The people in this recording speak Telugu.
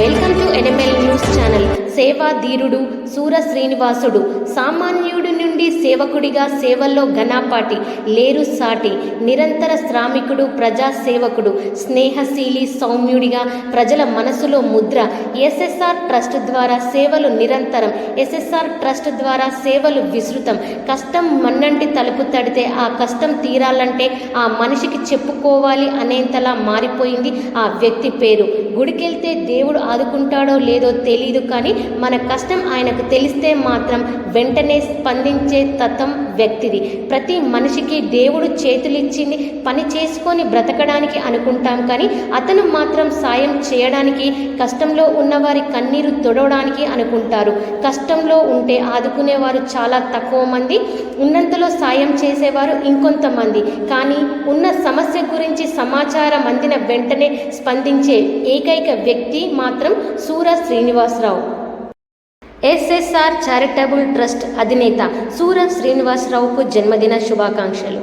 Welcome to NML news channel. సేవా ధీరుడు సూర శ్రీనివాసుడు. సామాన్యుడి నుండి సేవకుడిగా సేవల్లో ఘనాపాటి లేరు సాటి నిరంతర శ్రామికుడు ప్రజా సేవకుడు స్నేహశీలి సౌమ్యుడిగా ప్రజల మనసులో ముద్ర ఎస్ఎస్ఆర్ ట్రస్ట్ ద్వారా సేవలు నిరంతరం ఎస్ఎస్ఆర్ ట్రస్ట్ ద్వారా సేవలు విస్తృతం. కష్టం మన్నంటి తలుపు తడితే ఆ కష్టం తీరాలంటే ఆ మనిషికి చెప్పుకోవాలి అనేంతలా మారిపోయింది ఆ వ్యక్తి పేరు. గుడికెళ్తే దేవుడు ఆదుకుంటాడో లేదో తెలియదు కానీ మన కష్టం ఆయనకు తెలిస్తే మాత్రం వెంటనే స్పందించే తత్వం వ్యక్తిది. ప్రతి మనిషికి దేవుడు చేతులిచ్చింది పని చేసుకొని బ్రతకడానికి అనుకుంటాం కానీ అతను మాత్రం సాయం చేయడానికి కష్టంలో ఉన్నవారి కన్నీరు తొడవడానికి అనుకుంటారు. కష్టంలో ఉంటే ఆదుకునేవారు చాలా తక్కువ మంది ఉన్నంతలో సాయం చేసేవారు ఇంకొంతమంది. కానీ ఉన్న సమస్య గురించి సమాచారం అందిన వెంటనే స్పందించే ఏకైక వ్యక్తి మాత్రం మాత్రం సూర శ్రీనివాసరావు. ఎస్ఎస్ఆర్ చారిటబుల్ ట్రస్ట్ అధినేత సూర శ్రీనివాసరావుకు జన్మదిన శుభాకాంక్షలు.